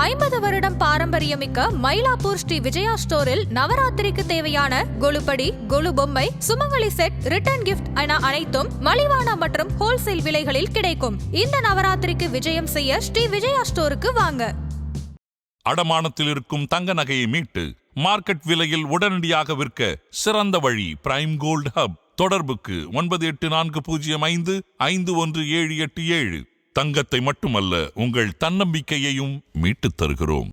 ஐம்பது வருடம் பாரம்பரியமிக்க மயிலாப்பூர் ஸ்ரீ விஜயா ஸ்டோரில் நவராத்திரிக்கு தேவையான கொலுப்படி கொலு பொம்மை சுமங்கலி செட் ரிட்டர்ன் கிஃப்ட் என அனைத்தும் மலிவான மற்றும் ஹோல்சேல் விலைகளில் கிடைக்கும். இந்த நவராத்திரிக்கு விஜயம் செய்ய ஸ்ரீ விஜயா ஸ்டோருக்கு வாங்க. அடமானத்தில் இருக்கும் தங்க நகையை மீட்டு மார்க்கெட் விலையில் உடனடியாக விற்க சிறந்த வழி பிரைம் கோல்ட் ஹப் தொடர்புக்கு ஒன்பது எட்டு நான்கு பூஜ்ஜியம் ஐந்து ஐந்து ஒன்று ஏழு எட்டு ஏழு. தங்கத்தை மட்டுமல்ல உங்கள் தன்னம்பிக்கையையும் மீட்டுத் தருகிறோம்.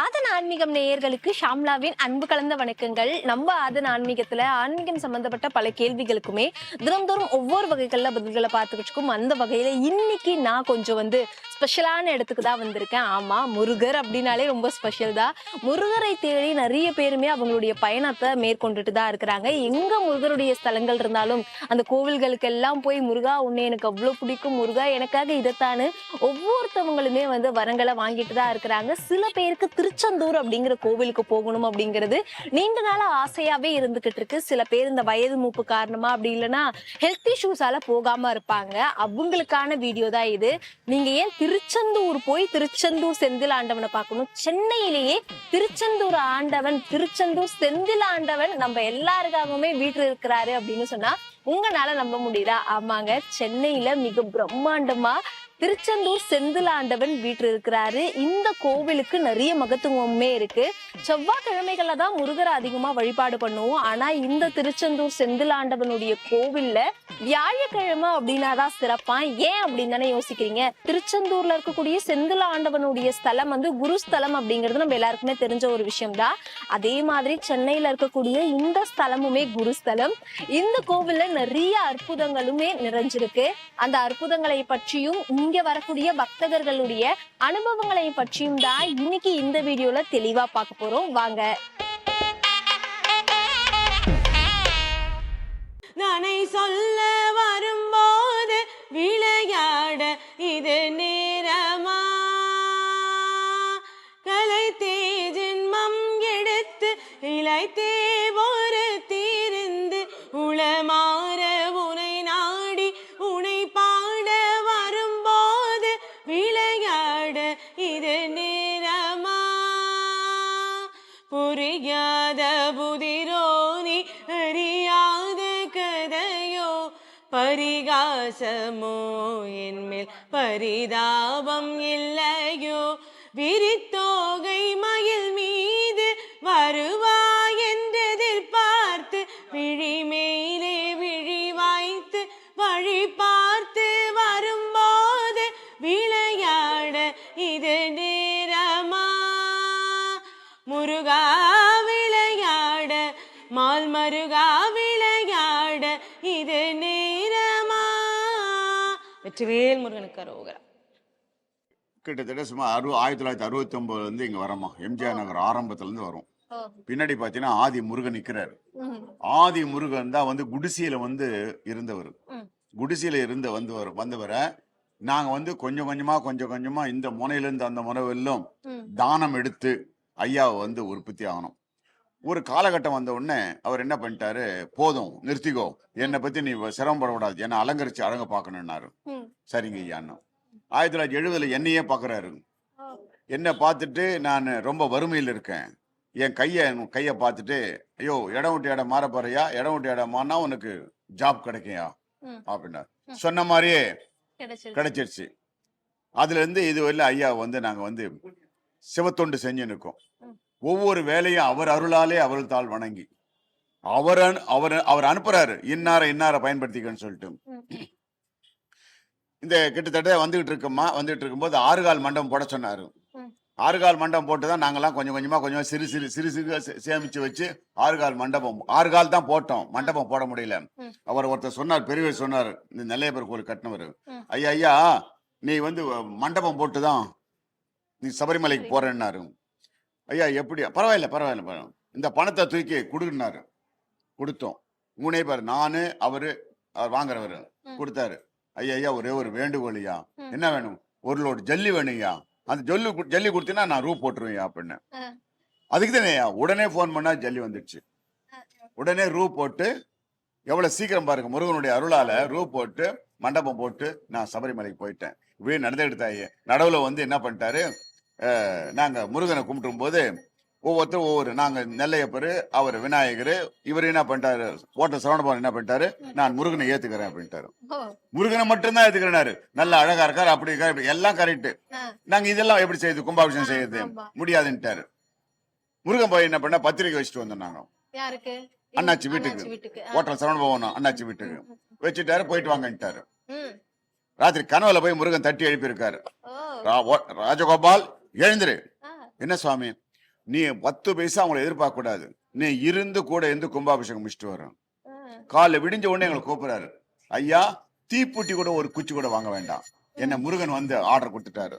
ஆதன ஆன்மீகம் நேயர்களுக்கு ஷாம்லாவின் அன்பு கலந்த வணக்கங்கள். நம்ம ஆதன ஆன்மீகத்துல ஆன்மீகம் சம்பந்தப்பட்ட பல கேள்விகளுக்குமே தினம்தோறும் ஒவ்வொரு வகைகள்ல பதில்களை பார்த்துக்கிட்டு அந்த வகையில இன்னைக்கு நான் கொஞ்சம் வந்து ஸ்பெஷலான இடத்துக்கு தான் வந்திருக்கேன். ஆமா முருகர் அப்படின்னாலே ரொம்ப ஸ்பெஷல் தான். முருகரை தேடி நிறைய பேருமே அவங்களுடைய பயணத்தை மேற்கொண்டுட்டு தான் இருக்கிறாங்க. எங்க முருகருடைய ஸ்தலங்கள் இருந்தாலும் அந்த கோவில்களுக்கு எல்லாம் போய் முருகா உன்னை எனக்கு அவ்வளவு பிடிக்கும். முருகா எனக்காக இதைத்தானு ஒவ்வொருத்தவங்களுமே வந்து வரங்களை வாங்கிட்டு தான் இருக்கிறாங்க. சில பேருக்கு திருச்செந்தூர் அப்படிங்கிற கோவிலுக்கு போகணும் அப்படிங்கிறது நீண்ட நாள ஆசையாவே இருந்துகிட்டு இருக்கு. சில பேர் இந்த வயது மூப்பு காரணமா அப்படி இல்லைன்னா ஹெல்த் இஷ்யூஸால போகாம இருப்பாங்க. அவங்களுக்கான வீடியோ தான் இது. நீங்க ஏன் திருச்செந்தூர் போய் திருச்செந்தூர் செந்தில் ஆண்டவனை பார்க்கணும்? சென்னையிலேயே திருச்செந்தூர் ஆண்டவன் திருச்செந்தூர் செந்தில் ஆண்டவன் நம்ம எல்லாருக்காகவுமே வீட்டில் இருக்கிறாரு அப்படின்னு சொன்னா உங்களால நம்ப முடியுதா ஆமாங்க சென்னையில மிக பிரம்மாண்டமா திருச்செந்தூர் செந்தில் ஆண்டவன் வீட்டு இருக்கிறாரு. இந்த கோவிலுக்கு நிறைய மகத்துவமே இருக்கு. செவ்வாய்க்கிழமைகள்ல தான் முருகரை அதிகமா வழிபாடு பண்ணுவோம். ஆனா இந்த திருச்செந்தூர் செந்திலாண்டவனுடைய கோவில்ல வியாழக்கிழமை அப்படின்னா தான் சிறப்பா. ஏன் அப்படின்னு தானே யோசிக்கிறீங்க? திருச்செந்தூர்ல இருக்கக்கூடிய செந்தில் ஆண்டவனுடைய ஸ்தலம் வந்து குருஸ்தலம் அப்படிங்கிறது நம்ம எல்லாருக்குமே தெரிஞ்ச ஒரு விஷயம் தான் அதே மாதிரி சென்னையில இருக்கக்கூடிய இந்த ஸ்தலமுமே குரு ஸ்தலம் இந்த கோவில்ல நிறைய அற்புதங்களுமே நிறைஞ்சிருக்கு. அந்த அற்புதங்களை பற்றியும் இங்க வரக்கூடிய பக்தர்களுடைய அனுபவங்களை பற்றியும் தான் இன்னைக்கு இந்த வீடியோல தெளிவா பார்க்க போறோம். வாங்க. நானை சொல்ல வரும்போது விளையாட இது நேரமா? இது நேரமா முருகா விளையாட மால் மருகா விளையாட இது நேரமா? வெற்றிவேல் முருகனுக்கு அரோகரா கிட்டத்தட்ட சும்மா அறு ஆயிரத்தி தொள்ளாயிரத்தி அறுபத்தி ஒன்பதுலேருந்து இங்கே வரோமா. எம்ஜிஆர் நகர் ஆரம்பத்துலேருந்து வரும். பின்னாடி பார்த்தீங்கன்னா ஆதி முருகன் நிற்கிறாரு ஆதி முருகன் தான் வந்து குடிசையில வந்து இருந்தவர். குடிசையில இருந்த வந்து வந்தவரை நாங்க வந்து கொஞ்சம் கொஞ்சமா கொஞ்சம் கொஞ்சமா இந்த முனையிலிருந்து அந்த முனை வெல்லும். தானம் எடுத்து ஐயாவை வந்து உற்பத்தி ஆகணும். ஒரு காலகட்டம் வந்த உடனே அவர் என்ன பண்ணிட்டாரு? போதும் நிறுத்திக்கோ. என்னை பத்தி நீ சிரமப்படக்கூடாது. என்னை அலங்கரிச்சு அழக பார்க்கணும்னாரு. சரிங்க ஐயான்னு ஆயிரத்தி தொள்ளாயிரத்தி எழுபதுல என்னையே பார்க்கறாரு. என்னை பார்த்துட்டு நான் ரொம்ப வறுமையில் இருக்கேன். என் கையை என் கையை பார்த்துட்டு ஐயோ இடம் விட்டு இடம் மாற போறியா? இடம் விட்டு இடம் மாறினா உனக்கு ஜாப். அப்படின்னாரு. ம். சொன்ன மாதிரியே கிடைச்சிருச்சு அதுல இருந்து இது வரையிலும் ஐயா வந்து நாங்க வந்து சிவத்தொண்டு செஞ்சு நிற்கோம். ஒவ்வொரு வேலையும் அவர் அருளாலே அவள் தாள் வணங்கி அவர் அவர் அவர் அனுப்புறாரு இன்னார இன்னார பயன்படுத்திக்கன்னு சொல்லிட்டு. இந்த கிட்டத்தட்ட வந்துகிட்டு இருக்கோமா வந்துகிட்டு இருக்கும்போது ஆறுகால் மண்டபம் போட சொன்னாரு. ஆறுகால் மண்டபம் போட்டு தான் நாங்கெல்லாம் கொஞ்சம் கொஞ்சமா கொஞ்சம் சிறு சிறு சிறு சிறு சே- சேமிச்சு வச்சு ஆறுகால் மண்டபம் ஆறுகால் தான் போட்டோம் மண்டபம் போட முடியல. அவர் ஒருத்தர் சொன்னார் பெரியவர் சொன்னார் இந்த நெல்லையப்பர் கோயில் கட்டினவர். ஐயா ஐயா நீ வந்து மண்டபம் போட்டு தான் நீ சபரிமலைக்கு. போறேன்னாரு. ஐயா எப்படி பரவாயில்ல பரவாயில்ல பரவாயில்ல. இந்த பணத்தை தூக்கி கொடுக்குனாரு கொடுத்தோம். மூணே பேர் நானு அவரு அவர் வாங்குறவரு. கொடுத்தாரு. ஐயா ஐயா ஒரே ஒரு வேண்டுகோள் ஐயா. என்ன வேணும்? ஒரு லோடு ஜல்லி வேணுங்கய்யா அந்த ஜல்லி ஜல்லி கொடுத்தீங்கன்னா நான் ரூ போட்டுருவேன் அப்படின்னு. அதுக்கு தானே உடனே ஃபோன் பண்ணா ஜல்லி வந்துடுச்சு உடனே ரூ போட்டு எவ்வளவு சீக்கிரம் பாருங்க முருகனுடைய அருளால ரூ போட்டு மண்டபம் போட்டு நான் சபரிமலைக்கு போயிட்டேன். இப்படியே நடந்துக்கிட்டு தாயே நடுவில் வந்து என்ன பண்ணிட்டாரு அஹ், நாங்க முருகனை கும்பிட்டும் போது ஒவ்வொருத்தரும் ஒவ்வொரு. நாங்க நெல்லையப்பர் அவர் விநாயகர் இவர் என்ன பண்ணிட்டாரு? ஓட்ட சரவணபவன் என்ன பண்ணிட்டாரு? நான் முருகனை ஏத்துக்கிறேன் அப்படின்ட்டாரு. முருகனை மட்டும்தான் ஏத்துக்கிறேனாரு நல்ல அழகா இருக்காரு அப்படி இருக்காரு எல்லாம் கரெக்ட். நாங்க இதெல்லாம் எப்படி செய்யுது கும்பாபிஷேகம் செய்யுது. முடியாதுன்ட்டாரு. முருகன் போய் என்ன பண்ணா பத்திரிக்கை வச்சுட்டு வந்தோம் நாங்க. அண்ணாச்சி வீட்டுக்கு. ஹோட்டல் சரவணபவன் அண்ணாச்சி வீட்டுக்கு. வச்சுட்டாரு போயிட்டு வாங்கன்ட்டாரு. ம். ராத்திரி கனவுல போய் முருகன் தட்டி எழுப்பியிருக்காரு. ராஜகோபால் எழுந்துரு. என்ன சுவாமி? நீ பத்து பைசா அவங்கள எதிர்பார்க்க கூடாது நீ இருந்து கூட இருந்து கும்பாபிஷேகம் முடிச்சுட்டு வரும். காலைல விடிஞ்ச உடனே எங்களை கூப்பிடுறாரு. ஐயா தீப்புட்டி கூட ஒரு குச்சி கூட வாங்க வேண்டாம். என்ன முருகன் வந்து ஆர்டர் கொடுத்துட்டாரு.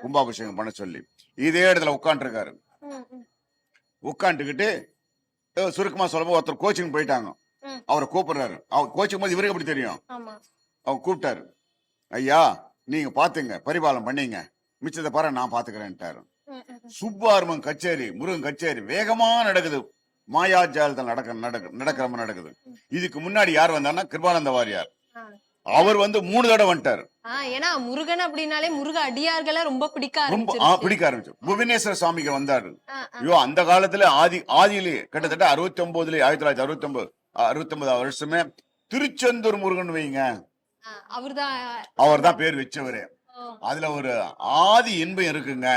கும்பாபிஷேகம் பண்ண சொல்லி. இதே இடத்துல உட்காந்துருக்காரு. உட்காந்துக்கிட்டு சுருக்கமா சொல்லும்போது ஒருத்தர் கோச்சிங் போயிட்டாங்க. அவரை கூப்பிடுறாரு. அவர் கோச்சிங் போது இவருக்கு எப்படி தெரியும்? அவர் கூப்பிட்டாரு. ஐயா நீங்க பாத்துங்க. பரிபாலம் பண்ணீங்க. மிச்சத்தை பாரு நான் பாத்துக்கிறேன்ட்டாரு. சுப்பார்மன் கச்சேரி முருகன் கச்சேரி வேகமா நடக்குது. மாயாஜாலத்தில் நடக்க நடக்க நடக்கிற மாதிரி நடக்குது. இதுக்கு முன்னாடி யார் வந்தாருன்னா கிருபானந்த வாரியார். அவர் வந்து மூணு தடவை வந்துட்டாரு. ஏன்னா முருகன் அப்படின்னாலே முருக அடியார்களை ரொம்ப பிடிக்க ரொம்ப ஆ, ஆரம்பிச்சிருச்சு. பிடிக்க ஆரம்பிச்சு. புவனேஸ்வர சுவாமிக்கு வந்தாரு. ஐயோ அந்த காலத்துல ஆதி ஆதியிலே கிட்டத்தட்ட அறுபத்தி ஒன்பதுல ஆயிரத்தி தொள்ளாயிரத்தி அறுபத்தி ஒன்பது அறுபத்தி ஒன்பது வருஷமே திருச்செந்தூர் முருகன் வைங்க. அவர்தான் அவர் தான் பேர் வச்சவரு. அதுல ஒரு ஆதி இன்பம் இருக்குங்க.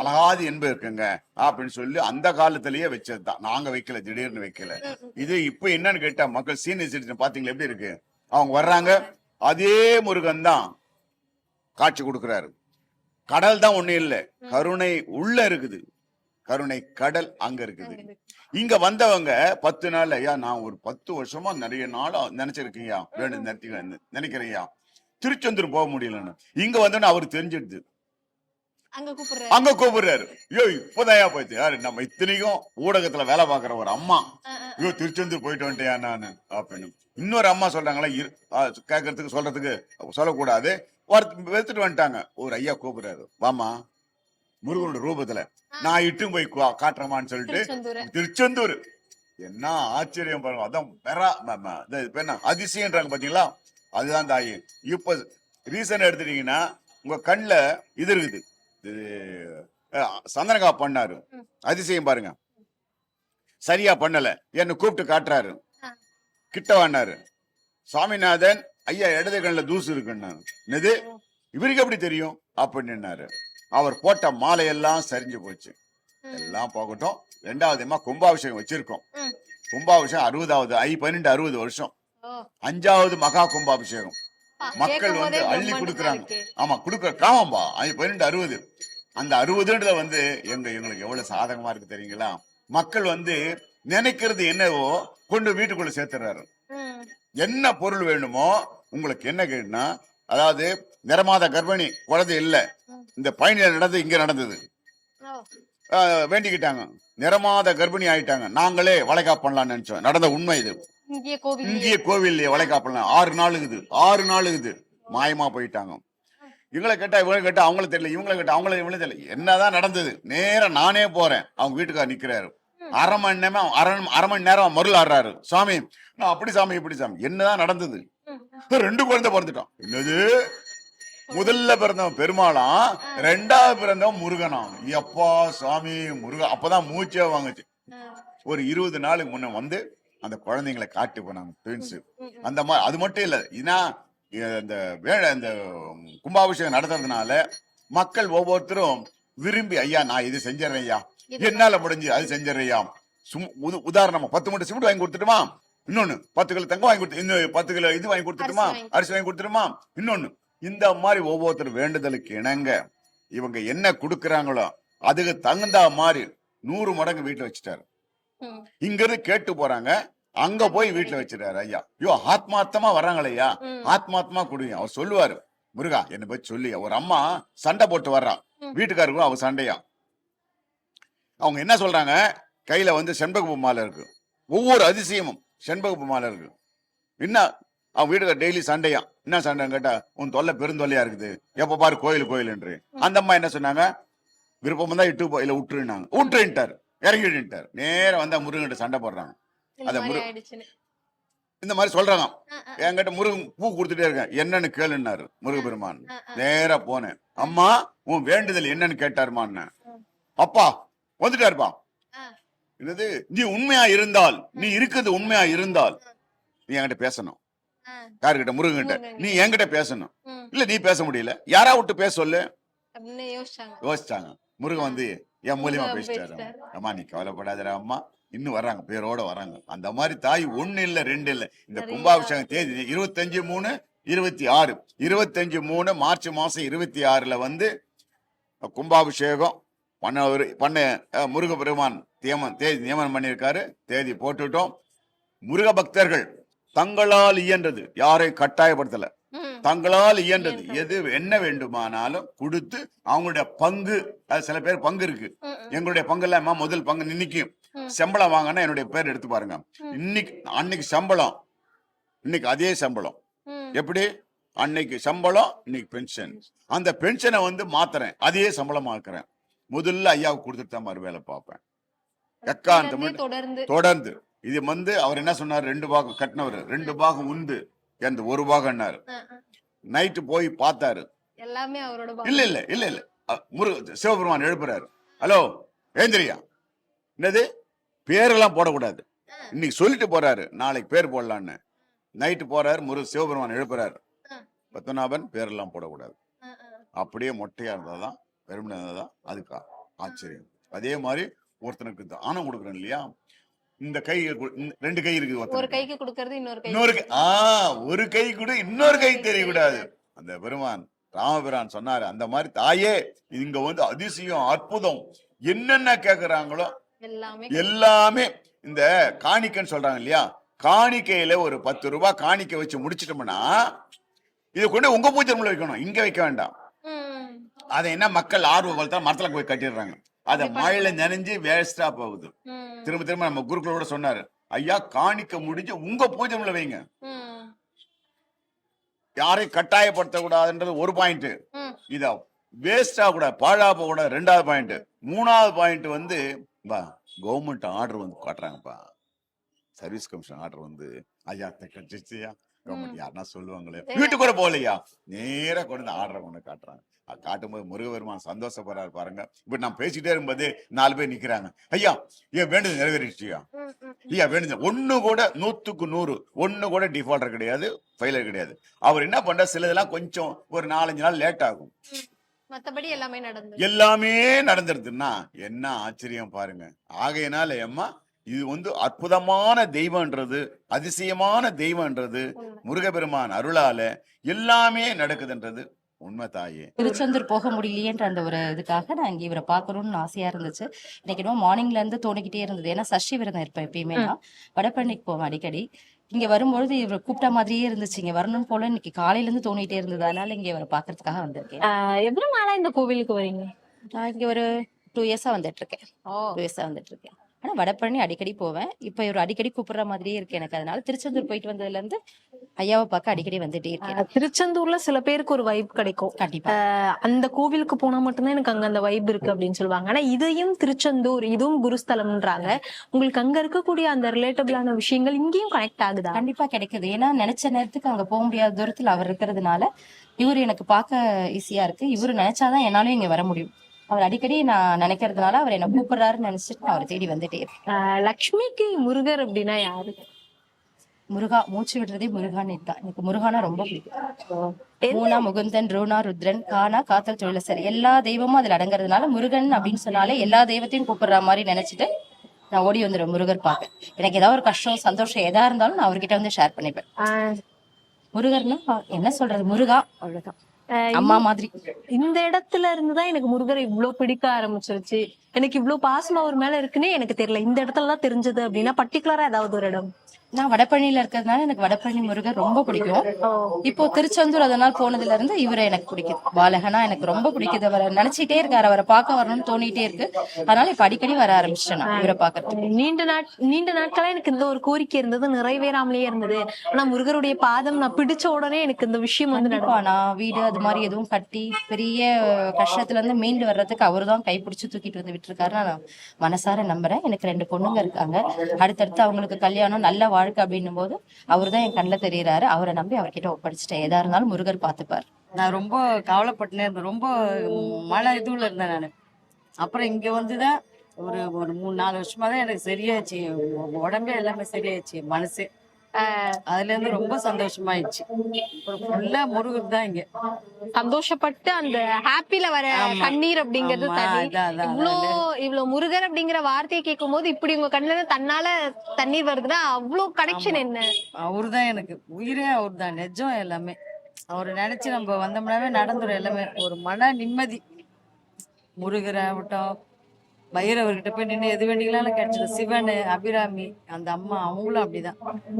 அழகாதி இன்பம் இருக்குங்க. அப்படின்னு சொல்லி அந்த காலத்திலேயே வச்சதுதான். நாங்க வைக்கல திடீர்னு வைக்கல. இது இப்ப என்னன்னு கேட்டா மக்கள் சீனியர் சிட்டிசன் பாத்தீங்களா எப்படி இருக்கு? அவங்க வர்றாங்க அதே முருகன் தான் காட்சி கொடுக்கிறாரு. கடல் தான் ஒண்ணு இல்ல. கருணை உள்ள இருக்குது. கருணை கடல் அங்க இருக்குது. இங்க வந்தவங்க பத்து நாள் ஐயா நான் ஒரு பத்து வருஷமா நிறைய நாளா நினைச்சிருக்கீங்க வேணும் நினைக்கிறேன் திருச்செந்தூர் போக முடியலன்னு. இங்க வந்தோன்னு அவருக்கு தெரிஞ்சிடுது. அங்க கூப்பிடுறாரு. ஐயோ இப்பதாயா போயிட்டு யாரு? நம்ம இத்தனைக்கும் ஊடகத்துல வேலை பாக்குற ஒரு அம்மா. ஐயோ திருச்செந்தூர் போயிட்டு வந்துட்டியா நானு? அப்படின்னு. இன்னொரு அம்மா சொல்றாங்களா கேட்கறதுக்கு சொல்றதுக்கு சொல்லக்கூடாது. வெறுத்துட்டு வந்துட்டாங்க. ஒரு ஐயா கூப்பிடுறாரு. வாமா முருகனோட ரூபத்துல. நான் இட்டும் போய் காட்டுறேமான்னு சொல்லிட்டு திருச்செந்தூர். என்ன ஆச்சரியம் பாருங்க. அதான் என்ன? அதிசயம்ன்றாங்க பாத்தீங்களா? அதுதான் தாயி. இப்ப ரீசன் எடுத்துட்டீங்கன்னா உங்க கண்ணுல இது இருக்குது. இது சந்தனகா பண்ணாரு. அதிசயம் பாருங்க. சரியா பண்ணல. என்ன கூப்பிட்டு காட்டுறாரு. கிட்ட வாண்டாரு சுவாமிநாதன் ஐயா இடது கண்ணுல தூசு இருக்குன்னாரு. என்னது? இவருக்கு எப்படி தெரியும்? அப்படின்னாரு அவர் போட்ட மாலையெல்லாம் சரிஞ்சு போச்சு. எல்லாம் போகட்டும். ரெண்டாவதுமா கும்பாபிஷேகம் வச்சிருக்கோம். கும்பாபிஷேகம் அறுபதாவது ஐ பன்னெண்டு அறுபது வருஷம். அஞ்சாவது மகா கும்பாபிஷேகம். மக்கள் வந்து அள்ளி கொடுக்குறாங்க. ஆமா கொடுக்குற காமம்பா ஐ பன்னெண்டு அறுபது. அந்த அறுபதுன்றத வந்து எங்க எங்களுக்கு எவ்வளவு சாதகமா இருக்கு தெரியுங்களா? மக்கள் வந்து நினைக்கிறது என்னவோ கொண்டு வீட்டுக்குள்ள சேர்த்துறாரு. என்ன பொருள் வேணுமோ உங்களுக்கு என்ன கேட்டுனா அதாவது நிறமாத கர்ப்பிணி குழந்தை இல்ல. இந்த பயணியில் நடந்தது இங்க நடந்தது. வேண்டிக்கிட்டாங்க. நிறமாத கர்ப்பிணி ஆயிட்டாங்க. நாங்களே வளைகாப்பு பண்ணலாம்னு நினைச்சோம். நடந்த உண்மை இது. கோவில் இந்திய கோவில் வளைகாப்பு பண்ணலாம் ஆறு நாளுக்குது ஆறு நாளுக்குது மாயமா போயிட்டாங்க. இவங்களை கேட்டா இவங்களை கேட்டா அவங்களுக்கு தெரியல இவங்களை கேட்டா அவங்களுக்கு இவங்களுக்கு தெரியல. என்னதான் நடந்தது? நேரா நானே போறேன். அவங்க வீட்டுக்கார் நிக்கிறாரு. அரை மணி நேரம் அரை அரை மணி நேரம் மருள் ஆடுறாரு. சாமி நான் அப்படி சாமி இப்படி சாமி. என்னதான் நடந்தது? ரெண்டு குழந்தை பிறந்துட்டோம் என்னது? முதல்ல பிறந்தவன் பெருமாளாம் ரெண்டாவது பிறந்தவன் முருகனாம் எப்பா சாமி முருகன். அப்பதான் மூச்சே வாங்குச்சு. ஒரு இருபது நாளுக்கு முன்ன வந்து அந்த குழந்தைங்களை காட்டு போனாங்க ட்வின்ஸ் அந்த மாதிரி அது மட்டும் இல்ல. ஏன்னா இந்த வேலை இந்த கும்பாபிஷேகம் நடத்துறதுனால மக்கள் ஒவ்வொருத்தரும் விரும்பி ஐயா நான் இது செஞ்சிடறேன் ஐயா. என்னால முடிஞ்சு அது செஞ்சிடறேன் ஐயா. சும் உது- உதாரணமா பத்து மூட்டை சிமெண்ட் வாங்கி கொடுத்துட்டுமா? இன்னொன்னு பத்து கிலோ தங்கம் வாங்கி கொடுத்து இன்னும் பத்து கிலோ இது வாங்கி கொடுத்துட்டுமா? அரிசி வாங்கி அரிசி வாங்கி கொடுத்துட்டுமா? இன்னொன்னு இந்த மாதிரி ஒவ்வொருத்தர் வேண்டுதலுக்கு இணங்க இவங்க என்ன கொடுக்கறாங்களோ அதுக்கு தகுந்த மாதிரி நூறு மடங்கு வீட்டுல வச்சுட்டாரு. ம். இங்க இருந்து கேட்டு போறாங்க. அங்க போய் வீட்டுல வச்சிருக்காரு ஐயா. ஐயோ ஆத்மார்த்தமா வர்றாங்களே ஐயா ம். ஆத்மார்த்தமா கொடுங்க. அவர் சொல்லுவாரு முருகா என்ன போய் சொல்லி. ஒரு அம்மா சண்டை போட்டு வர்றா. வீட்டுக்காருக்கும் அவ சண்டையா? அவங்க என்ன சொல்றாங்க? கையில வந்து செண்பகப்பூ மாலை இருக்கு. ஒவ்வொரு அதிசயமும் செண்பகப்பூ மாலை இருக்கு. என்ன அவன் வீட்டுக்கு டெய்லி சண்டையா? என்ன சண்டைன்னு கேட்டா உன் தொல்லை பெருந்தொல்லையா இருக்குது. எப்ப பாரு கோயில் கோயில் என்று அந்த அம்மா என்ன சொன்னாங்க? விருப்பம் தான் இட்டு இல்ல விட்டுருனாங்க விட்டுருன்ட்டாரு இறங்கிட்டார் நேரா வந்தா முருகன்கிட்ட சண்டை போடுறாங்க அத மாதிரி முரு- ஆயிடுச்சுன்னு. இந்த மாதிரி சொல்றாங்க. என்கிட்ட முருகன் பூ கொடுத்துட்டே இருக்கேன். என்னன்னு கேளுன்னாரு முருகபெருமான் நேரா போனேன். அம்மா உன் வேண்டுதல் என்னன்னு கேட்டாருமான்னு. அப்பா வந்துட்டாருப்பா. என்னது? நீ உண்மையா இருந்தால் நீ இருக்கிறது உண்மையா இருந்தால் நீ என்கிட்ட பேசணும். யாருக்கிட்ட முருகன் கிட்ட முருகன். நீ என்கிட்ட பேசணும். இல்ல நீ பேச முடியல. யாரா விட்டு பேச சொல்லு. யோசிச்சாங்க. முருகன் வந்து என் மூலியமா பேசிட்டாரு. அம்மா நீ கவலைப்படாதடா அம்மா. இன்னும் வர்றாங்க பேரோட வர்றாங்க. அந்த மாதிரி தாய் ஒண்ணு இல்ல ரெண்டு இல்ல. இந்த. கும்பாபிஷேகம் தேதி இருபத்தஞ்சு மூணு இருபத்தி ஆறு. இருபத்தஞ்சு மூணு மார்ச் மாசம் இருபத்தி ஆறுல வந்து கும்பாபிஷேகம் பண்ண பண்ண அஹ், முருக பெருமான் தியமன் தேதி நியமனம் பண்ணியிருக்காரு. தேதி போட்டுட்டோம். முருக பக்தர்கள் தங்களால் இயன்றது. யாரையும் கட்டாயப்படுத்தல. தங்களால் இயன்றது. எது என்ன வேண்டுமானாலும் கொடுத்து அவங்களுடைய பங்கு அது சில பேர் பங்கு இருக்கு. எங்களுடைய பங்கு இல்லாம முதல் பங்கு இன்னைக்கு ம். சம்பளம் வாங்கினா என்னுடைய பேர் எடுத்து பாருங்க. இன்னைக்கு அன்னைக்கு சம்பளம். இன்னைக்கு அதே சம்பளம். எப்படி? அன்னைக்கு சம்பளம் இன்னைக்கு பென்ஷன். அந்த பென்ஷனை வந்து மாத்துறேன். அதே சம்பளம் ஆக்குறேன் முதல்ல ஐயாவுக்கு கொடுத்துட்டு தான் மறு வேலை பார்ப்பேன். எக்காந்த தொடர்ந்து. இது வந்து அவர் என்ன சொன்னார்? ரெண்டு பாகம் கட்டினவர். ரெண்டு பாகம் உண்டு. என்று ஒரு பாகம்னாரு ஆ, ஆ. நைட்டு போய் பார்த்தாரு. எல்லாமே அவரோட இல்ல இல்ல இல்ல இல்ல. முருக சிவபெருமான் எழுப்புறாரு. ஹலோ ஏந்திரியா. என்னது? பேரெல்லாம் போடக்கூடாது. இன்னைக்கு சொல்லிட்டு போறாரு. நாளைக்கு பேர் போடலான்னு. நைட்டு போறாரு முரு சிவபெருமான் எழுப்புறாரு. பத்மநாபன் பேரெல்லாம் போடக்கூடாது. அப்படியே மொட்டையா இருந்தாதான் பெருமையா இருந்தாதான் அதுக்கு ஆச்சரியம். அதே மாதிரி ஒருத்தனுக்கு தானம் கொடுக்குறேன் இல்லையா? இந்த கை ரெண்டு கை இருக்குது ஒரு கைக்கு கொடுக்கறது இன்னொரு கை இன்னொரு ஆ ஒரு கை கூட இன்னொரு கை தெரியக்கூடாது. அந்த பெருமான் ராமபிரான் சொன்னாரு அந்த மாதிரி தாயே இங்க வந்து அதிசயம் அற்புதம் என்னென்ன கேக்குறாங்களோ எல்லாமே இந்த காணிக்கைன்னு சொல்றாங்க இல்லையா? காணிக்கையில ஒரு பத்து ரூபாய் காணிக்கை வச்சு முடிச்சிட்டோம்னா இதை கொண்டு உங்க பூஜை வைக்கணும் இங்க வைக்க வேண்டாம். அதை என்ன மக்கள் ஆர்வம் வளர்த்தா மரத்துல போய் கட்டிடுறாங்க. அதை மழையில நனைஞ்சு வேஸ்டா போகுது. திரும்ப திரும்ப நம்ம குருக்களோட சொன்னாரு ஐயா காணிக்க முடிஞ்சு உங்க பூஜை ரூம்ல வைங்க. யாரையும் கட்டாயப்படுத்த கூடாதுன்றது ஒரு பாயிண்ட். இத வேஸ்டா கூட பாழா போக கூட ரெண்டாவது பாயிண்ட் மூணாவது பாயிண்ட் வந்து பா கவர்மெண்ட் ஆர்டர் வந்து காட்டுறாங்கப்பா. சர்வீஸ் கமிஷன் ஆர்டர் வந்து ஐயா கட்டிச்சியா? கவர்மெண்ட் யாருன்னா சொல்லுவாங்களே. வீட்டுக்கு கூட போகலையா? நேரா கொண்டு ஆர்டரை கொண்டு காட்டுறாங்க. காட்டும்போது முருகபெருமான் சந்தோஷப்படுறாரு பாருங்க. இப்ப நான் பேசிட்டே இருக்கும்போது நாலு பேர் நிக்கிறாங்க. ஐயா ஏன் வேண்டுது நிறைவேறிச்சியா. ஐயா வேணுது ஒண்ணு கூட நூத்துக்கு நூறு ஒண்ணு கூட டிஃபால்டர் கிடையாது ஃபெயிலர் கிடையாது. அவர் என்ன பண்ற சிலதெல்லாம் கொஞ்சம் ஒரு நாலஞ்சு நாள் லேட் ஆகும். மத்தபடி எல்லாமே நடந்துருதுன்னா என்ன ஆச்சரியம் பாருங்க. ஆகையினால அம்மா இது வந்து அற்புதமான தெய்வம்ன்றது அதிசயமான தெய்வம்ன்றது. முருகபெருமான் அருளால எல்லாமே நடக்குதுன்றது உண்மை தாயே திருச்செந்தூர் போக முடியலையேன்ற அந்த ஒரு இதுக்காக நான் இங்க இவரை பார்க்கணும்னு ஆசையா இருந்துச்சு. இன்னைக்கு இன்னும் மார்னிங்ல இருந்து தோணிக்கிட்டே இருந்தது. ஏன்னா சஷ்டி விரதம் இருப்பேன் எப்பயுமே நான். வடபழனிக்கு போவேன் அடிக்கடி. இங்க வரும்பொழுது இவர் கூப்பிட்ட மாதிரியே இருந்துச்சு. இங்க வரணும் போல இன்னைக்கு காலையில இருந்து தோணிட்டே இருந்தது. அதனால இங்க இவரை பாக்குறதுக்காக வந்திருக்கேன். ஆஹ் எவ்வளவு நாளா இந்த கோவிலுக்கு வரீங்க? நான் இங்க ஒரு டூ இயர்ஸா வந்துட்டு இருக்கேன். டூ இயர்ஸா வந்துட்டு இருக்கேன். ஆனா வடபழனி அடிக்கடி போவேன். இப்ப இவர் அடிக்கடி கூப்பிடுற மாதிரியே இருக்கு எனக்கு. அதனால திருச்செந்தூர் போயிட்டு வந்ததுல இருந்து ஐயாவை பார்க்க அடிக்கடி வந்துட்டே இருக்கேன். திருச்செந்தூர்ல சில பேருக்கு ஒரு வைப் கிடைக்கும். கண்டிப்பா. அந்த கோவிலுக்கு போனா மட்டும்தான் எனக்கு அங்க அந்த வைப் இருக்கு அப்படின்னு சொல்லுவாங்க. ஆனா இதையும் திருச்செந்தூர் இதுவும் குருஸ்தலம்ன்றாங்க. உங்களுக்கு அங்க இருக்கக்கூடிய அந்த ரிலேட்டபிளான விஷயங்கள் இங்கேயும் கனெக்ட் ஆகுதா? கண்டிப்பா கிடைக்குது. ஏன்னா நினைச்ச நேரத்துக்கு அங்க போக முடியாத தூரத்துல அவர் இருக்கிறதுனால இவர் எனக்கு பார்க்க ஈஸியா இருக்கு. இவரு நினைச்சாதான் என்னாலும் இங்க வர முடியும். அவர் அடிக்கடி நான் நினைக்கிறதுனால அவர் என்ன கூப்பிடுறாருன்னு நினைச்சிட்டு நான் அவரை தேடி வந்துட்டே லக்ஷ்மிக்கு முருகர் அப்படின்னா யாரு? முருகா மூச்சு விடுறதே முருகான்னு தான் எனக்கு முருகானா ரொம்ப பிடிக்கும். மூனா முகுந்தன் ரோனா ருத்ரன் கானா காத்தல் தொழிலசர் எல்லா தெய்வமும் அதுல அடங்குறதுனால முருகன் அப்படின்னு சொன்னாலே எல்லா தெய்வத்தையும் கூப்பிடுற மாதிரி நினைச்சிட்டு நான் ஓடி வந்துடுவேன் முருகர் பார்க்க. எனக்கு ஏதாவது ஒரு கஷ்டம் சந்தோஷம் எதா இருந்தாலும் நான் அவர்கிட்ட வந்து ஷேர் பண்ணிப்பேன். முருகர்னா என்ன சொல்றது? முருகா? அவ்வளவுதான். அம்மா மாதிரி. இந்த இடத்துல இருந்துதான் எனக்கு முருகரை இவ்ளோ பிடிக்க ஆரம்பிச்சிருச்சு. எனக்கு இவ்ளோ பாசம் அவர் மேல இருக்குன்னே எனக்கு தெரியல. இந்த இடத்துல தான் தெரிஞ்சது அப்படின்னா பர்டிகுலரா ஏதாவது ஒரு இடம். நான் வடபழனியில இருக்கிறதுனால எனக்கு வடபழனி முருகர் ரொம்ப பிடிக்கும். இப்போ திருச்செந்தூர் அதனால் போனதுல இருந்து இவரை எனக்கு பிடிக்குது. பாலகனா எனக்கு ரொம்ப பிடிக்குது. அவரை நினைச்சிட்டே இருக்காரு. அவரை பார்க்க வரணும்னு தோணிட்டே இருக்கு. அதனால இப்ப அடிக்கடி வர ஆரம்பிச்சிட்டேன் இவரை பாக்குறதுக்கு நீண்ட நாட் நீண்ட நாட்களா எனக்கு இந்த ஒரு கோரிக்கை இருந்தது. நிறைவேறாமலே இருந்தது. ஆனா முருகருடைய பாதம் நான் பிடிச்ச உடனே எனக்கு இந்த விஷயம் வந்து நான் வீடு அது மாதிரி எதுவும் கட்டி பெரிய கஷ்டத்துல இருந்து மீண்டு வர்றதுக்கு அவர்தான் கைப்பிடிச்சு தூக்கிட்டு வந்து சொல்லிட்டு நான் மனசார நம்புறேன். எனக்கு ரெண்டு பொண்ணுங்க இருக்காங்க. அடுத்தடுத்து அவங்களுக்கு கல்யாணம் நல்ல வாழ்க்கை அப்படின்னும் போது அவர் தான் என் கண்ணில் தெரியறாரு. அவரை நம்பி அவர்கிட்ட ஒப்படைச்சிட்டேன். எதா இருந்தாலும் முருகர் பார்த்துப்பார். நான் ரொம்ப கவலைப்பட்டுனே. இருந்தேன் ரொம்ப மன இதுல இருந்தேன் நான். அப்புறம் இங்க வந்துதான் ஒரு ஒரு மூணு நாலு வருஷமா தான் எனக்கு சரியாச்சு. உடம்பே எல்லாமே சரியாச்சு மனசு. அதுல இருந்து ரொம்ப சந்தோஷமாயிடுச்சு. ஒரு ஃபுல்லா முருகர் தான் இங்க. சந்தோஷப்பட்டு அந்த ஹாப்பில வர. கண்ணீர் அப்படிங்கிறது அதான். இவ்ளோ முருகர் அப்படிங்கிற வார்த்தையை கேட்கும் போது இப்படி உங்க கண்ணுல இருந்து தன்னால தண்ணீர் வருதுன்னா அவ்வளோ கனெக்ஷன் என்ன? அவரு தான் எனக்கு. உயிரே அவர் தான் நெஜம் எல்லாமே. அவரை நினைச்சு நம்ம வந்தோம்னாவே நடந்துரும் எல்லாமே. ஒரு மன நிம்மதி. முருகர் ஆகட்டும் பைரவர்கிட்ட போய் நின்று எது வேண்டிங்களாலும் கிடைச்சிடும் சிவன் அபிராமி அந்த அம்மா அவங்களும் அப்படிதான்.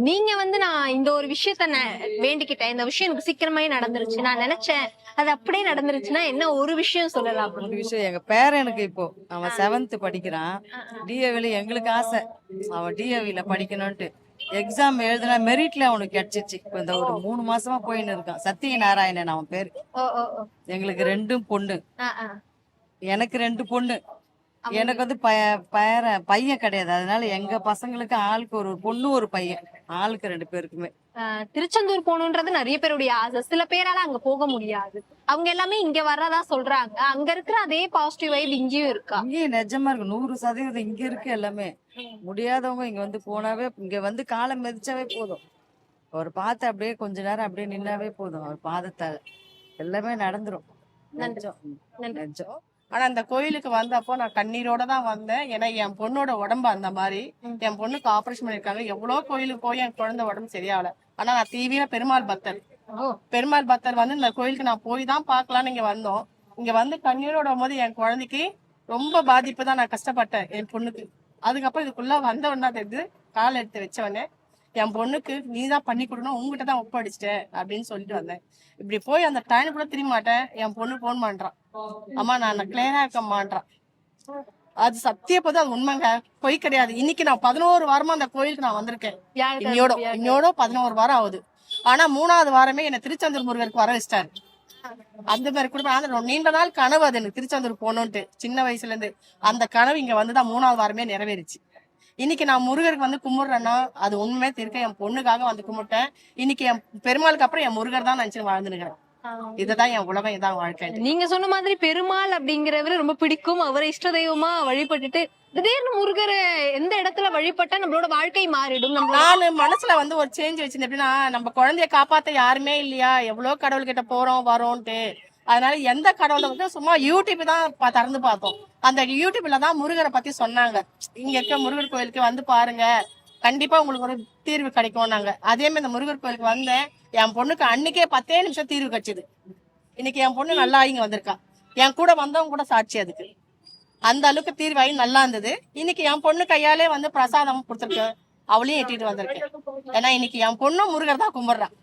நீங்க வந்து நான் இந்த ஒரு விஷயத்த வேண்டிக்கிட்டேன். இந்த விஷயம் எனக்கு சீக்கிரமே நடந்துருச்சு. நான் நினைச்சேன் அது அப்படியே நடந்துருச்சுன்னா என்ன ஒரு விஷயம் சொல்லலாம்? ஒரு விஷயம். எங்க பேரனுக்கு இப்போ அவன் செவன்த் படிக்கிறான். டிஏவில எங்களுக்கு ஆசை. அவன் டிஏவில படிக்கணும்ட்டு எக்ஸாம் எழுதுனா மெரிட்ல அவனுக்கு கிடைச்சிச்சு இப்போ இந்த ஒரு மூணு மாசமா போயின்னு இருக்கான். சத்திய நாராயணன் அவன் பேரு. எங்களுக்கு ரெண்டும் பொண்ணு. எனக்கு ரெண்டு பொண்ணு. எனக்கு வந்து பய பேர பையன் கிடையாது. அதனால எங்க பசங்களுக்கு ஆளுக்கு ஒரு பொண்ணு ஒரு பையன். ஆளுக்கு ரெண்டு பேருக்குமே. திருச்செந்தூர் போகணுன்றது நிறைய பேருடைய ஆசை. சில பேரால அங்க போக முடியாது. அவங்க எல்லாமே இங்க வர்றதா சொல்றாங்க. அங்க இருக்கிற அதே பாசிட்டிவ் வைப் இங்கேயும் இருக்கா? இங்கேயும் நிஜமா இருக்கு. நூறு சதவீதம் இங்க இருக்கு எல்லாமே. முடியாதவங்க இங்க வந்து போனாவே இங்க வந்து காலை மிதிச்சாவே போதும். அவர் பார்த்து அப்படியே கொஞ்ச நேரம் அப்படியே நின்னாவே போதும். அவர் பாதத்தால. எல்லாமே நடந்துரும். நன்றி. நிஜம். ஆனா அந்த கோயிலுக்கு வந்தப்போ நான் கண்ணீரோட தான் வந்தேன். ஏன்னா என் பொண்ணோட உடம்பு அந்த மாதிரி. என் பொண்ணுக்கு ஆபரேஷன் பண்ணிருக்காங்க எவ்வளவு கோயிலுக்கு போய் என் குழந்தை உடம்பு சரியாகல. ஆனா நான் தீவிர பெருமாள் பக்தர். பெருமாள் பக்தர் வந்து இந்த கோயிலுக்கு நான் போய் தான் பார்க்கலாம்னு இங்க வந்தோம். இங்க வந்து கண்ணீரோட போது என் குழந்தைக்கு ரொம்ப பாதிப்பு தான் நான் கஷ்டப்பட்டேன் என் பொண்ணுக்கு. அதுக்கப்புறம் இதுக்குள்ள வந்த உடனே தெரிஞ்சு கால் எடுத்து வச்சவனே என் பொண்ணுக்கு நீ தான் பண்ணி கொடுக்கணும் உங்ககிட்ட தான் ஒப்படைச்சிட்டேன் அப்படின்னு சொல்லிட்டு வந்தேன். இப்படி போய் அந்த டைம் கூட திரும்ப மாட்டேன். என் பொண்ணு போன் பண்றான். அம்மா நான் கிளியரா இருக்கமான்றான் அது சத்தியப்பது அது உண்மைங்க. பொய் கிடையாது. இன்னைக்கு நான் பதினோரு வாரமா அந்த கோயிலுக்கு நான் வந்திருக்கேன். இன்னையோட இன்னையோட பதினோரு வாரம் ஆகுது. ஆனா மூணாவது வாரமே என்ன திருச்செந்தூர் முருகருக்கு வர வச்சிட்டாரு. அந்த மாதிரி கூட அந்த நீண்ட நாள் கனவு அது எனக்கு திருச்செந்தூர் போகணுன்ட்டு சின்ன வயசுல இருந்து. அந்த கனவு இங்க வந்துதான் மூணாவது வாரமே நிறைவேறிச்சு. இன்னைக்கு நான் முருகருக்கு வந்து கும்பிடுறேன்னா அது உண்மையே திருக்க என் பொண்ணுக்காக வந்து கும்பிட்டேன். இன்னைக்கு என் பெருமாளுக்கு அப்புறம் என் முருகர் தான் நினைச்சு வாழ்ந்துருக்கிறேன் இதுதான் என் உலகம் இதான் வாழ்க்கை. நீங்க சொன்ன மாதிரி பெருமாள் அப்படிங்கிறவரு ரொம்ப பிடிக்கும். அவரை இஷ்ட தெய்வமா வழிபட்டுட்டு திடீர்னு முருகரை எந்த இடத்துல வழிபட்டா நம்மளோட வாழ்க்கை மாறிடும்? நான் மனசுல வந்து ஒரு சேஞ்ச் வச்சிருந்தேன். எப்படின்னா நம்ம குழந்தைய காப்பாத்த யாருமே இல்லையா? எவ்வளவு கடவுள் கிட்ட போறோம் வரோம்ட்டு அதனால எந்த கடவுளை வந்து சும்மா யூடியூப் தான் திறந்து பார்த்தோம் அந்த யூடியூப்ல தான் முருகரை பத்தி சொன்னாங்க. இங்க இருக்க முருகர் கோயிலுக்கு வந்து பாருங்க. கண்டிப்பா உங்களுக்கு ஒரு தீர்வு கிடைக்கும்னாங்க அதே மாதிரி இந்த முருகர் கோயிலுக்கு வந்தேன் என் பொண்ணுக்கு அன்னைக்கே பத்தே நிமிஷம் தீர்வு கிடைச்சது. இன்னைக்கு என் பொண்ணு நல்லா இங்க வந்திருக்கா. என் கூட வந்தவங்க கூட சாட்சி அதுக்கு. அந்த அளவுக்கு தீர்வாகி நல்லா இருந்தது. இன்னைக்கு என் பொண்ணு கையாலே வந்து பிரசாதம் கொடுத்துருக்கேன் அவளையும் எட்டிட்டு வந்திருக்கேன். ஏன்னா இன்னைக்கு என் பொண்ணும் முருகர் தான் கும்பிடுறான்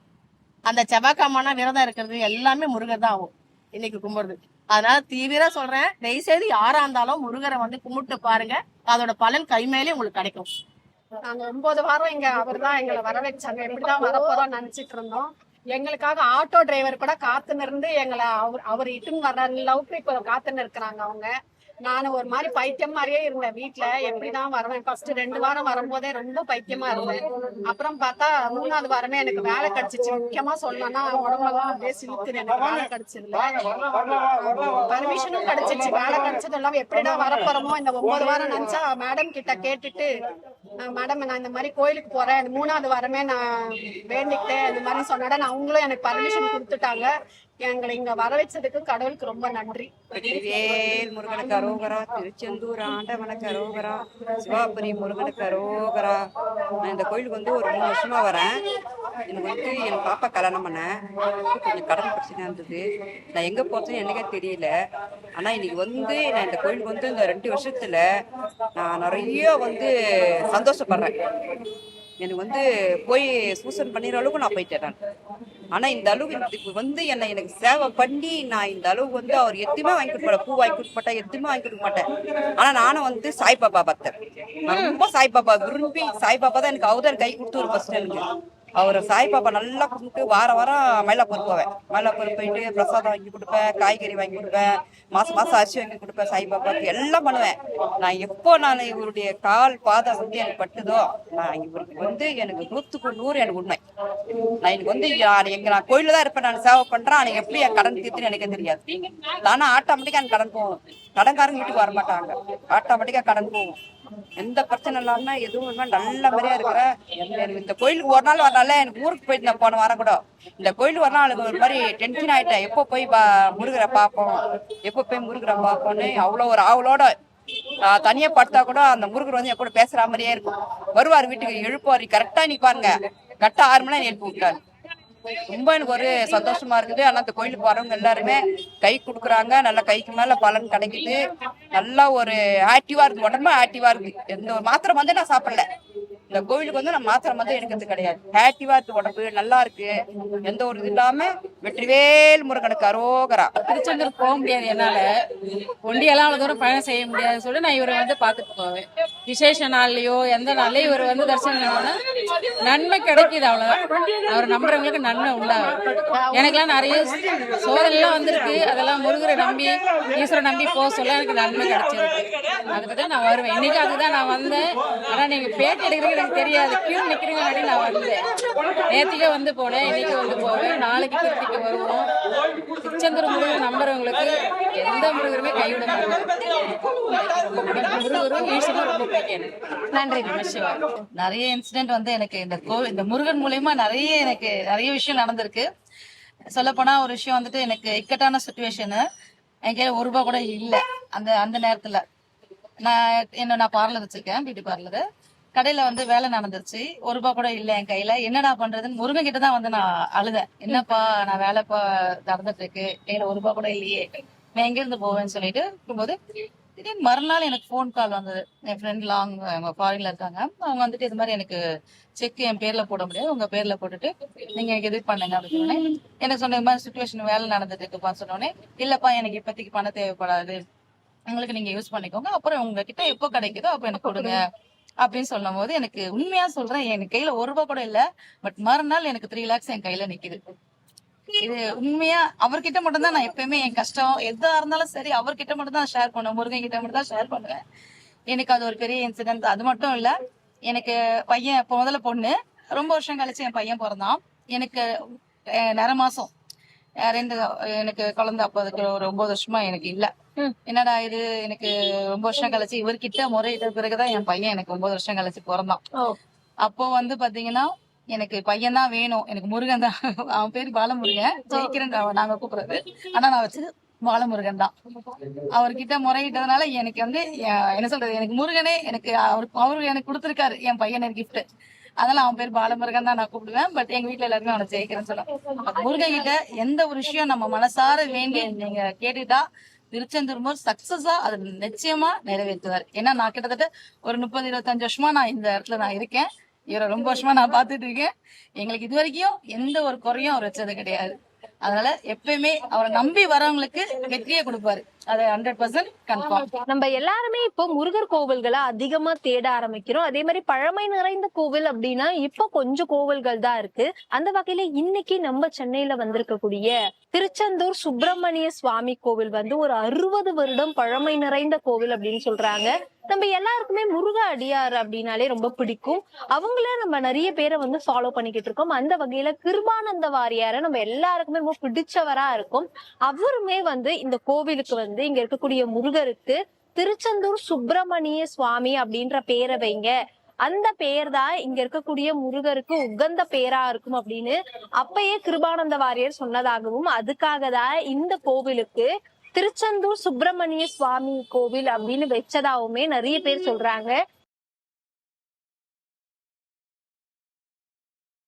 அந்த செவ்வாய்க்காமனா விரதம் இருக்கிறது எல்லாமே முருகர் தான் ஆகும். இன்னைக்கு கும்பிடுறது அதனால தீவிர சொல்றேன். தயவுசெய்து யாரா இருந்தாலும் முருகரை வந்து கும்பிட்டு பாருங்க. அதோட பலன் கைமேலே உங்களுக்கு கிடைக்கும். நாங்க ஒன்பது வாரம் இங்க அவர் தான் எங்களை வர வச்சாங்க எப்படிதான் வரப்போறோம் நினைச்சிட்டு இருந்தோம். எங்களுக்காக ஆட்டோ டிரைவர் கூட காத்து நின்று எங்களை அவர் அவர் இட்டுன்னு வர்ற அளவுக்கு இப்ப காத்து நிற்கிறாங்க அவங்க. நான் ஒரு மாதிரி பைத்தியம் மாதிரியே இருந்தேன் வீட்ல. எப்படிதான் வருவேன். ஃபர்ஸ்ட் ரெண்டு வாரம் வரும்போதே ரொம்ப பைத்தியமா இருந்தேன். அப்புறம் பார்த்தா மூணாவது வாரமே எனக்கு வேலை கிடைச்சிச்சு. முக்கியமா சொல்லணும்னா உடம்பெல்லாம் அப்படியே சிலுக்குது. எனக்கு வேலை கிடைச்சிருந்தேன் பர்மிஷனும் கிடைச்சிச்சு. வேலை கிடைச்சது இல்லாம எப்படிடா வரப்போறோமோ இந்த ஒன்பது வாரம் நினைச்சா மேடம் கிட்ட கேட்டுட்டு மேடம் நான் இந்த மாதிரி கோயிலுக்கு போறேன். மூணாவது வாரமே நான் வேண்டிக்கிட்டேன். இந்த மாதிரி சொன்னட நான் அவங்களும் எனக்கு பர்மிஷன் கொடுத்துட்டாங்க. எங்களை இங்க வர வச்சதுக்கு கடவுளுக்கு ரொம்ப நன்றி. வேல் முருகனுக்கு அரோகரா திருச்செந்தூர் ஆண்டவனுக்கு அரோகரா சிவாபுரி முருகனுக்கு அரோகரா. நான் இந்த கோயிலுக்கு வந்து ஒரு மூணு வருஷமா வரேன். எனக்கு வந்து என் பாப்பா கல்யாணம் பண்ணேன் கொஞ்சம் கடன் பிரச்சனை இருந்தது. நான் எங்க போறதுன்னு எனக்கே தெரியல. ஆனா இன்னைக்கு வந்து நான் இந்த கோயிலுக்கு வந்து இந்த ரெண்டு வருஷத்துல நான் நிறைய வந்து சந்தோஷப்படுறேன். எனக்கு வந்து போய் சூசன் பண்ணிடுற அளவுக்கு நான் போயிட்டேன் நான். ஆனா இந்த அளவுக்கு இதுக்கு வந்து என்னை எனக்கு சேவை பண்ணி நான் இந்த அளவுக்கு வந்து அவர் எதுவுமே வாங்கி கொடுக்க பூ வாங்கி கொடுக்க மாட்டேன் எதுவுமே வாங்கி கொடுக்க மாட்டேன். ஆனா நானும் வந்து சாய்பாபா பார்த்தேன். நான் ரொம்ப சாய்பாபா விரும்பி சாய்பாபா தான் எனக்கு அவதான் கை கொடுத்து ஒரு ஃபர்ஸ்ட் எனக்கு அவர் சாய்பாபா நல்லா கும்பிட்டு வார வாரம் மயிலாப்பூர் போவேன். மயிலாப்பூர் போயிட்டு பிரசாதம் வாங்கி கொடுப்பேன் காய்கறி வாங்கி கொடுப்பேன் மாசம் மாசம் அரிசி வாங்கி கொடுப்பேன் சாய்பாபாக்கு எல்லாம் பண்ணுவேன். நான் எப்போ நான் இவருடைய கால் பாதம் வந்து எனக்கு பட்டுதோ நான் இவருக்கு வந்து எனக்கு நூத்துக்கு நூறு எனக்கு உண்மை. நான் எனக்கு வந்து நான் எங்க நான் கோயில்ல தான் இருப்பேன். நான் சேவை பண்றேன். ஆனா எப்படி என் கடன் தீர்த்துன்னு எனக்கு தெரியாது. தானே ஆட்டோமேட்டிக்கா எனக்கு கடன் போகும். கடன்காரங்க வீட்டுக்கு வர மாட்டாங்க ஆட்டோமேட்டிக்கா கடன் போகும். எந்த பிரச்சனை இல்லாம எதுவும் இல்லாம நல்ல மாதிரியா இருக்கிறேன் இந்த கோயிலுக்கு ஒரு நாள் வரனால எனக்கு ஊருக்கு போயிட்டு நான் போன வாரம் கூட. இந்த கோயிலுக்கு வரனா அவளுக்கு ஒரு மாதிரி டென்ஷன் ஆயிட்டேன். எப்போ போய் பா முருகரை பார்ப்போம்? எப்போ போய் முருகரை பார்ப்போம்னு அவ்வளோ ஒரு ஆவலோட நான் தனியா படுத்தா கூட அந்த முருகர் வந்து என் கூட பேசுற மாதிரியே இருக்கும். வருவார் வீட்டுக்கு எழுப்புவார். கரெக்டா நீ பாருங்க கரெக்டா ஆறு மணி எழுப்பி விட்டாரு. ரொம்ப எனக்கு ஒரு சந்தோஷமா இருக்குது. ஆனா அந்த கோயிலுக்கு வரவங்க எல்லாருமே கை கொடுக்குறாங்க. நல்லா கைக்கு மேல பலன் கிடைக்குது. நல்லா ஒரு ஆக்டிவா இருக்கு. உடம்பு ஆக்டிவா இருக்கு. எந்த ஒரு மாத்திரை வந்து நான் சாப்பிடல. இந்த கோவிலுக்கு வந்து நான் மாத்திரை வந்து எடுக்கிறது கிடையாது. ஆக்டிவா இருக்கு உடம்பு. நல்லா இருக்கு. எந்த ஒரு இது இல்லாம வெற்றிவேல் முருகனுக்கு அரோகரா. திருச்செந்தூர் போக முடியாது என்னால. ஒண்டியெல்லாம் அவ்வளவு தூரம் பயணம் செய்ய முடியாது சொல்லி நான் இவரை வந்து பார்த்துட்டு போவேன். விசேஷ நாள்லயோ எந்த நாள்லயும் இவர் வந்து தரிசனம் நன்மை கிடைக்குது அவ்வளவுதான். அவர் நம்புறவங்களுக்கு நன்மை உண்டாகும். எனக்கெல்லாம் நிறைய சோதனைலாம் வந்திருக்கு. அதெல்லாம் முருகரை நம்பி ஈஸ்வரை நம்பி போக சொல்ல எனக்கு நன்மை கிடைச்சிருக்கு. அதுக்கு தான் நான் வருவேன். இன்னைக்கு அதுதான் நான் வந்தேன். ஆனா நீங்க பேட்டி எடுக்கிறீங்க எனக்கு தெரியாது. கியூ நிக்கிறீங்க நான் வந்தேன். நேத்திக்கே வந்து போனேன். இன்னைக்கு வந்து போவேன். நாளைக்கு திருப்பிக்கு வருவோம். திருச்செந்தூர் முருகன் நம்புறவங்களுக்கு எந்த முருகருமே கைவிட மாட்டாங்க. நன்றி நிறைய இன்சிடென்ட் வந்து எனக்கு இந்த கோவில் இந்த முருகன் மூலியமா நிறைய எனக்கு நிறைய விஷயம் நடந்திருக்கு. சொல்ல போனா ஒரு விஷயம் வந்துட்டு எனக்கு இக்கட்டான சுச்சுவேஷனு என் கையில ஒரு ரூபாய் கூட இல்ல. அந்த அந்த நேரத்துல. நான் என்ன நான் பார்லர் வச்சிருக்கேன் பியூட்டி பார்லர் கடையில வந்து வேலை நடந்துருச்சு. ஒரு ரூபா கூட இல்ல என் கையில. என்னடா பண்றதுன்னு முருகன் கிட்ட தான் வந்து நான் அழுதேன். என்னப்பா நான் வேலை நடந்துட்டு இருக்கு கையில ஒரு ரூபாய் கூட இல்லையே. நான் எங்க இருந்து போவேன்னு சொல்லிட்டு இருக்கும்போது திடீர்னு மறுநாள் எனக்கு ஃபோன் கால் வந்தது. என் ஃப்ரெண்ட் லாங் அவங்க ஃபாரின்ல இருக்காங்க. அவங்க வந்துட்டு இது மாதிரி எனக்கு செக் என் பேர்ல போட முடியாது. உங்க பேர்ல போட்டுட்டு நீங்க எனக்கு இது பண்ணுங்க அப்படின்னு சொன்னேன் எனக்கு சொன்ன இந்த மாதிரி சுச்சுவேஷன் வேலை நடந்துட்டு இருக்குப்பா சொன்னோடனே இல்லப்பா எனக்கு இப்போதைக்கு பணம் தேவைப்படாது. உங்களுக்கு நீங்க யூஸ் பண்ணிக்கோங்க. அப்புறம் உங்ககிட்ட எப்போ கிடைக்குதோ அப்போ எனக்கு கொடுங்க. அப்படின்னு சொல்லும் போது எனக்கு உண்மையா சொல்றேன் என் கையில ஒரு ரூபா கூட இல்ல. பட் மறுநாள் எனக்கு த்ரீ லேக்ஸ் என் கையில நிக்குது. இது உண்மையா? அவர்கிட்ட மட்டும் தான் நான் எப்பயுமே என் கஷ்டம். எதா இருந்தாலும் சரி அவர்கிட்ட மட்டும் தான் ஷேர் பண்ணுவேன். முருகன் கிட்ட மட்டும் தான் ஷேர் பண்ணுவேன். எனக்கு அது ஒரு பெரிய இன்சிடென்ட் அது மட்டும் இல்ல எனக்கு பையன் இப்போ முதல்ல பொண்ணு. ரொம்ப வருஷம் கழிச்சு என் பையன் பிறந்தான். எனக்கு நிற மாசம். ரெண்டு எனக்கு குழந்தை அப்போ அதுக்கு ஒரு ஒன்பது வருஷமா எனக்கு இல்லை. என்னடா இது? எனக்கு ரொம்ப வருஷம் கழிச்சு இவர்கிட்ட முறையிட்ட பிறகுதான் என் பையன் எனக்கு ஒன்பது வருஷம் கழிச்சு பிறந்தான். அப்போ வந்து பாத்தீங்கன்னா எனக்கு பையன் தான் வேணும். எனக்கு முருகன் தான். அவன் பேர் பாலமுருகன். ஜெயிக்கிறேன் நாங்க கூப்பிடுறது. ஆனா நான் வச்சது பாலமுருகன் தான். அவர்கிட்ட முறையிட்டதுனால எனக்கு வந்து என்ன சொல்றது? எனக்கு முருகனே எனக்கு அவர் அவரு எனக்கு கொடுத்துருக்காரு. என் பையனுக்கு gift. அதனால அவன் பேர் பாலமுருகன் தான் நான் கூப்பிடுவேன். பட் எங்க வீட்ல எல்லாருமே அவனை ஜெயிக்கிறேன்னு சொல்லுவாங்க முருகன் கிட்ட எந்த ஒரு விஷயம் நம்ம மனசார வேண்டி நீங்க கேட்டுட்டா திருச்செந்தூர் மோர் சக்சஸா அது நிச்சயமா நிறைவேற்றுவார். ஏன்னா நான் கிட்டத்தட்ட ஒரு முப்பது இருபத்தஞ்சு வருஷமா நான் இந்த இடத்துல நான் இருக்கேன். இவரை ரொம்ப வருஷமா நான் பார்த்துட்டு இருக்கேன். எங்களுக்கு இது வரைக்கும் எந்த ஒரு குறையும் அவர் வச்சது கிடையாது. அதனால எப்பயுமே அவரை நம்பி வரவங்களுக்கு வெற்றியை கொடுப்பாரு. அது ஹண்ட்ரட் பர்சன்ட் கன்ஃபார்ம் நம்ம எல்லாருமே இப்போ முருகர் கோவில்களை அதிகமா தேட ஆரம்பிக்கிறோம். அதே மாதிரி பழமை நிறைந்த கோவில் அப்படின்னா இப்போ கொஞ்சம் கோவில்கள் தான் இருக்கு. அந்த வகையில இன்னைக்கு நம்ம சென்னையில வந்திருக்கக்கூடிய திருச்செந்தூர் சுப்பிரமணிய சுவாமி கோவில் வந்து ஒரு அறுபது வருடம் பழமை நிறைந்த கோவில் அப்படின்னு சொல்றாங்க. நம்ம எல்லாருக்குமே முருக அடியார் அப்படின்னாலே ரொம்ப பிடிக்கும். அவங்கள நம்ம நிறைய பேரை வந்து ஃபாலோ பண்ணிக்கிட்டு இருக்கோம். அந்த வகையில கிருபானந்த வாரியார நம்ம எல்லாருக்குமே ரொம்ப பிடிச்சவரா இருக்கும். அவருமே வந்து இந்த கோவிலுக்கு வந்து இங்க இருக்கக்கூடிய முருகருக்கு திருச்செந்தூர் சுப்பிரமணிய சுவாமி அப்படின்ற பேரை வைங்க. அந்த பெயர் தான் இங்க இருக்கக்கூடிய முருகருக்கு உகந்த பேரா இருக்கும் அப்படின்னு அப்பயே கிருபானந்த வாரியர் சொன்னதாகவும் அதுக்காக தான் இந்த கோவிலுக்கு திருச்செந்தூர் சுப்பிரமணிய சுவாமி கோவில் அப்படின்னு வச்சதாவுமே நிறைய பேர் சொல்றாங்க.